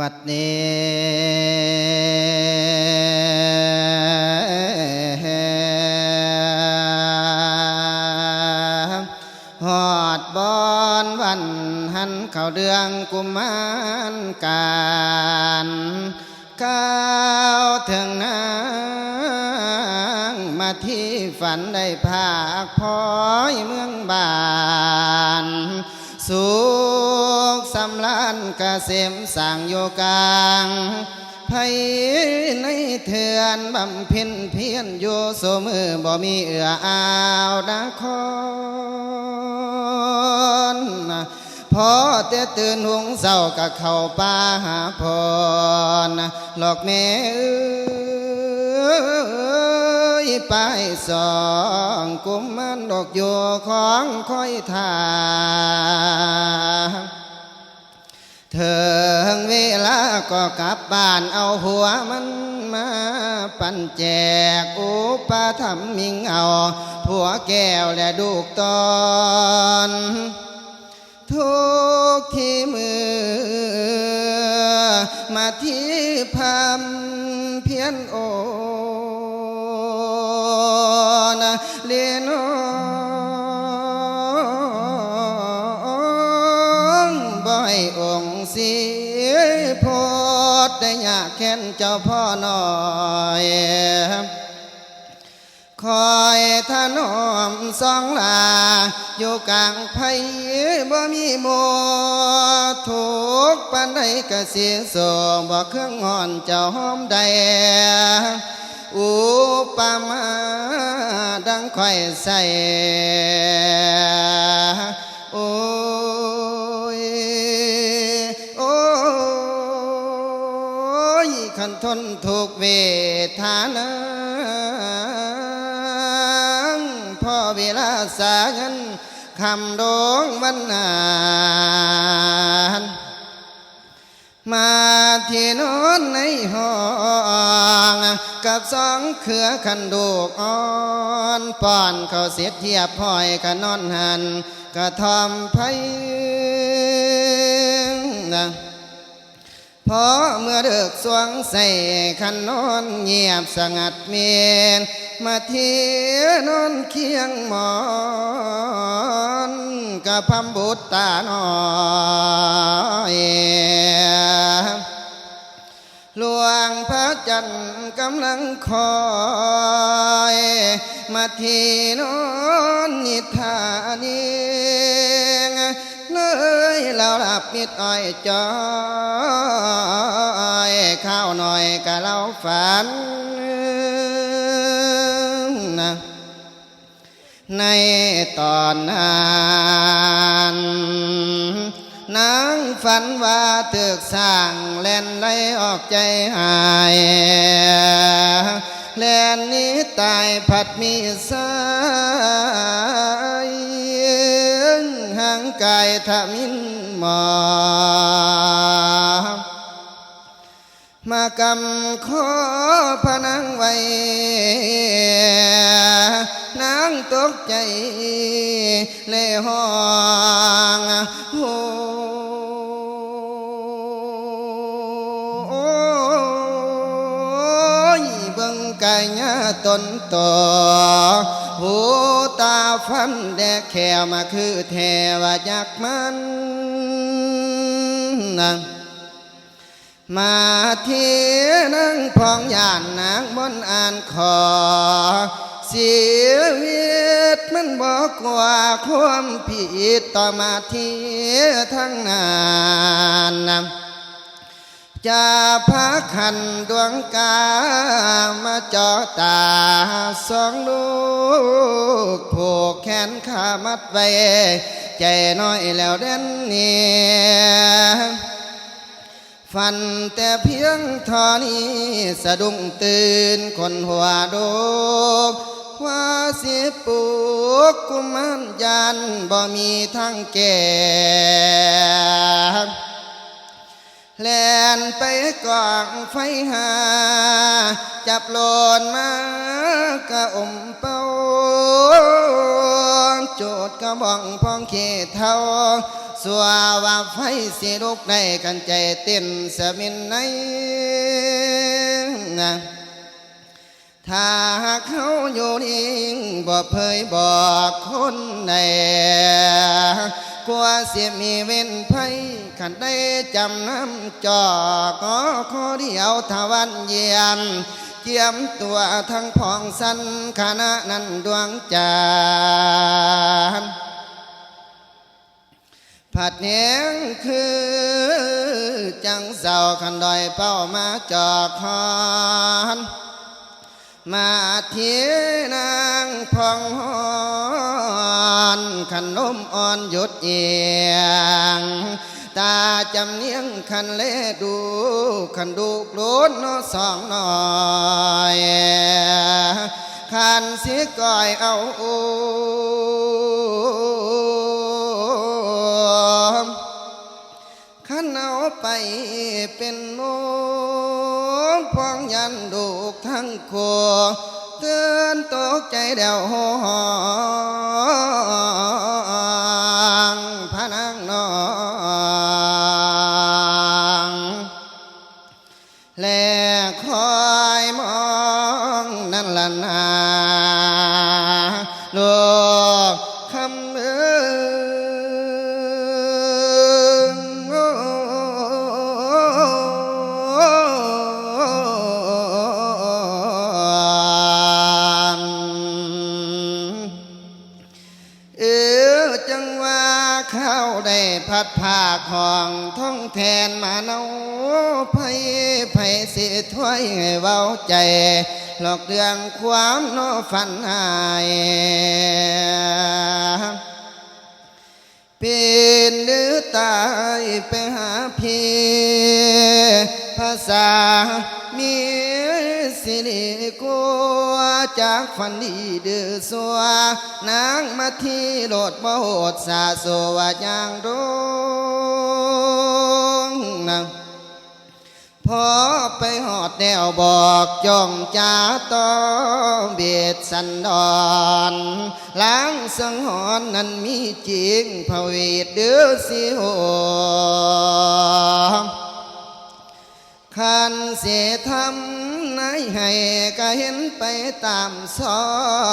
บัดนี้หอดบอนวันหันเข้าเดืองกุมารการก้าวถึงนางมาที่ฝันได้ภาคพอยเมืองบานสุขสำ ลานกเกษมสร้างโยกางไผในเถื่อนบำเพ็ญเพียรอยู่โสมือบ่มีเอื้ออาวนาคอนพอแต่ตื่นหุงเศร้าก็เข้าป่าหาพรหลอกแม่เอ้ยไปสองกุมมันดอกโยของคอยทา ถึงเวลาก็กลับบ้านเอาหัวมันมาปั่นแจกอุปธรรมมิงเอาผัวแก้วและดูกตอนทุกที่มือ มาที่พามเพียนโอนเลียนอ แค้นเจ้าพ่อหน่อยคอยถนอมสองลา อยู่กลางไผ่บ่มีหมัวทุกปันใดก็เสียโสบ่เครื่องห่อนเจ้าหอมใดอุปมาดังคอยใส่โอ้ันทนทุกเวทานาพ่อเวลาสาเงินคำดงวันนานมาที่นอนในห้องกับสองเครือขันดูกอ่อนป้อนเขาเสียเทียบพลอยกันอนหันกะทอมไพนะ พอเมื่อเดึกสวงใส่ขันนอนเงียบสงัดเมียนมาเทียนอนเคียงหมอนกับพำบุตรตาหน้อยหลวงพระจันทร์กำลังคอยมาทีนอนนิทานี เลยเราหลับมิดอ้อยจอยข้าวหน่อยกะเราฝันนะในตอนนั้นนางฝันว่าตึกสร้างแล่นไหลออกใจหายแล่นนี้ตายผัดมีสาย ห่างกายทมินหมามากำขอพนังไว้นางตกใจเลยห้อง เบิ่งกายาตนต่อหูตาฟันแดกแขมาคือแทวายักมันนางมาเทียนังพองยานนางบนอ่านขอเสียวิตมันบอกว่าความผิดต่อมาเทียทั้งนานนะ จะพาขันดวงกามาจาะตาสองลูกผูกแขนขามัดไว้ใจน้อยแล้วเด่นเนี่ยฝันแต่เพียงทอนี้สะดุ้งตื่นคนหัวโดกว่าสิปลูกกุมารยันบ่มีทางแก่ ไปกองไฟหา จับโลนมากะอมเป้าโจดกระบองพองเขตเท่าสัวว่าไฟสิลุกได้กันใจเต้นสมินในนะถ้าเขาอยู่นิ่งบ่เผยบอกคนใด กลัวเสียมีเว้นภัยขันได้จำน้ำจอกก็ขอเดียวทวันเยียนเจียมตัวทั้งพองสันคณะนั้นดวงจานผัดเนียงคือจังเสาขันดอยเป้ามาจอกคอน มาเทนางพองหอนขนมอ่อนหยดเอียงตาจำเนียงคันเลดูคันดูกลุ้นนอสองหน่อยคันเสียก้อยเอาอมขันเอาไปเป็นโนม พองยันดูกทั้งครัวเตือนตกใจเดาหอ วยเว้าใจ หลอกเรื่องความโนฝันหายเป็นหรือตายไปหาพี่ภาษามีสิริกลัวจากฝันดีเดือสัวนางมาที่โลดบ่โหดสาสว่าอย่างรงนาง พอไปหอดแนวบอกจ้องจ้าต่อเบียดสันดอนล้างสังหรณ์นั้นมีจริงพระเวทเดือสิโหขันเสียทำไหนให้ก็เห็นไปตามสอ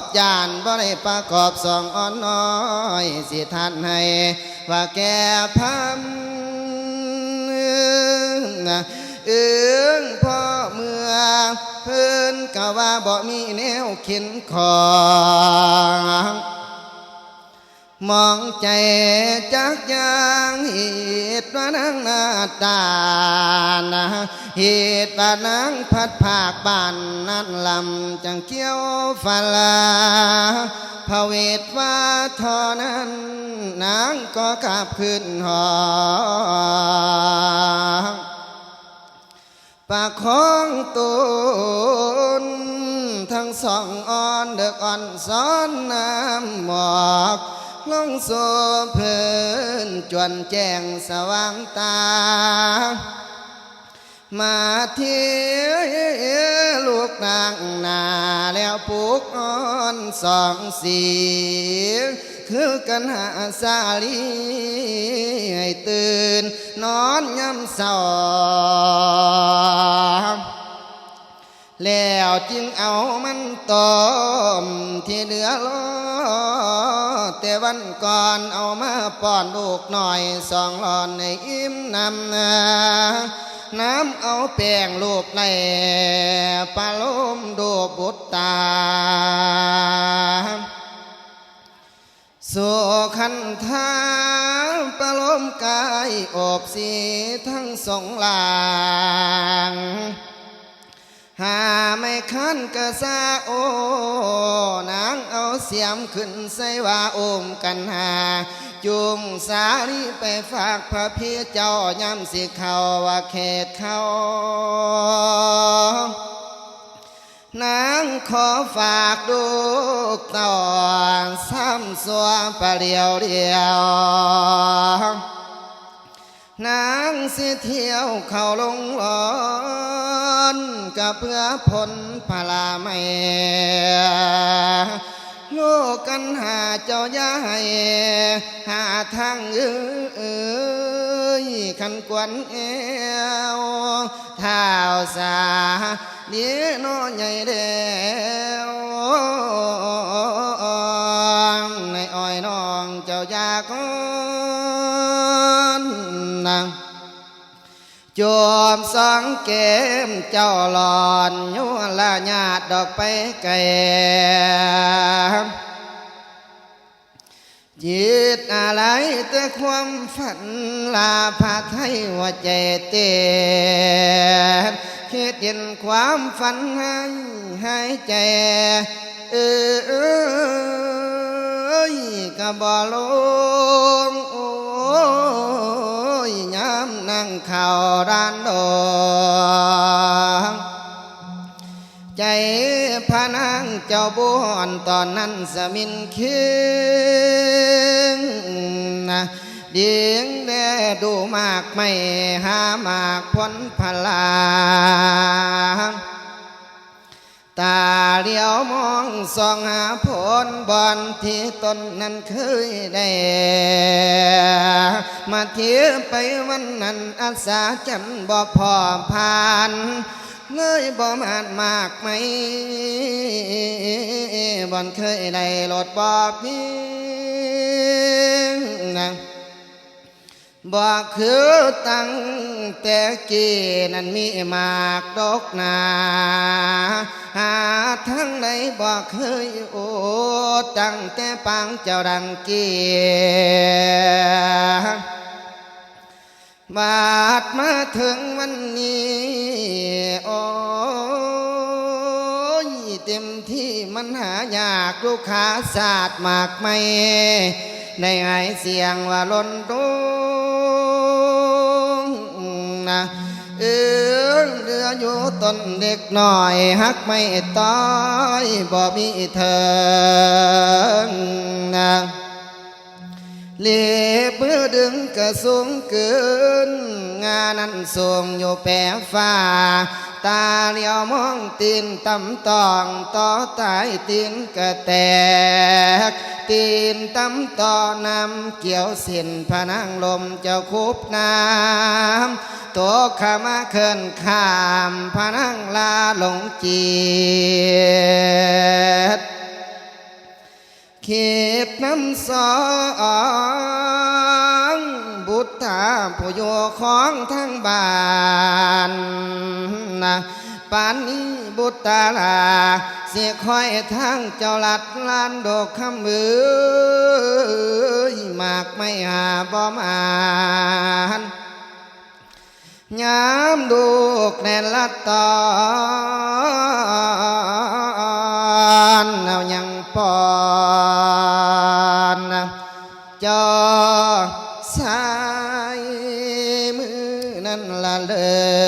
บยานบ่ได้ประกอบสองอ่อนน้อย สิท่านให้ว่าแก่พัม เอื้องพ่อเมื่อเพิ่นกะว่าบ่มีแนวเข็นของมองใจจักยางเหตุว่านางนาตานะเหตุว่านางพัดภาคบ้านนั้นลำจังเกี้ยวฟาลาพระเวทว่าทอนั้นนางก็กลับขึ้นหอ ปากของตนทั้งสองอ่อนเด็กอ่อนซ้อนน้ำหมอกลงโซเพลินจวนแจ้งสว่างตา มาเที่ยลูกนางนาแล้วปลูกอ่อนสองสี คือกันหาสาลีให้ตื่น นอนย้ำเศร้าแล้วจึงเอามันต้มที่เหลือรอแต่วันก่อนเอามาป้อนลูกหน่อยสองหลอนในอิ่มนำนาน้ำเอาแป้งลูบในปลาลมดูบุตรตา สู่คันทาประลมกายอบสีทั้งสองหลางหาไม่คันกระซาโอนางเอาเสียมขึ้นใส่ว่าโอมกันหา จุงสาลีไปฝากพระพี่เจ้าย้ำสิเขาว่าเขตเขา นางขอฝากดูกต่อซ้ำสัวปลาเดียวเดียวนางสิเที่ยวเขาลงร้อนกับเพื่อผลพลาไม่โลกกันหาเจ้าย่าให้หาทางเอ้ยขันกวนเอวเท้าสา เดียน้อใหญ่เดียวในอ้อยน้องเจ้ จิตอะไรแต่ความฝันลาพาไทยหัวใจเต้นคิดเห็นความฝันให้หายใจ เออเอ้ยกะบ่ลงโอ้ยยามนั่งเข่าด้าางเจ้าบุญตอนนั้นสมินคิงนะเดียงแดดูมากไม่หามากพ้นพลาตาเลี้ยวมองส่องหาผลบอนที่ตนนั้นเคยได้ มาเที่ยวไปวันนั้นอาสาจันบ่พอผ่าน เลยบ่มานมากไหมบอนเคยได้รถบ่เพียงนะบอกคือตั้งแต่กี้นั้นมีมากดอกนาหาทั้งไหนบอกเคยโอดตั้งแต่ปังเจ้าดังเกีย บาดมาถึงวันนี้ โอ้ยเต็มที่มันหายากลูกค้าศาสตร์มากไม่ในไอเสียงว่าล้นดงนะเออเรืออยู่ต้นเด็กหน่อย ฮักไม่ต้อยบ่มีเธอนะ เลีบมือดึงกระสูงเกิน งานนั้นสูงอยู่แปรฟ้า ตาเลี้ยวมองตีนตำตองต่อตายตีนกระแตก ตีนตำต่อนำเกี่ยวสินพนังลมเจ้าคุบน้ำตัวขามาเคินข้ามพนังลาหลงจีด เขตน้ำสองบุตรผู้โยของทางบ้านนะปานนี้บุตรลา เสียคอยทางเจ้าลัดลานดอกคำมือมากไม่หาบ่มานยามดูกแน่นละตอนเอายัง ปอนจอสายมือนั่นละเลย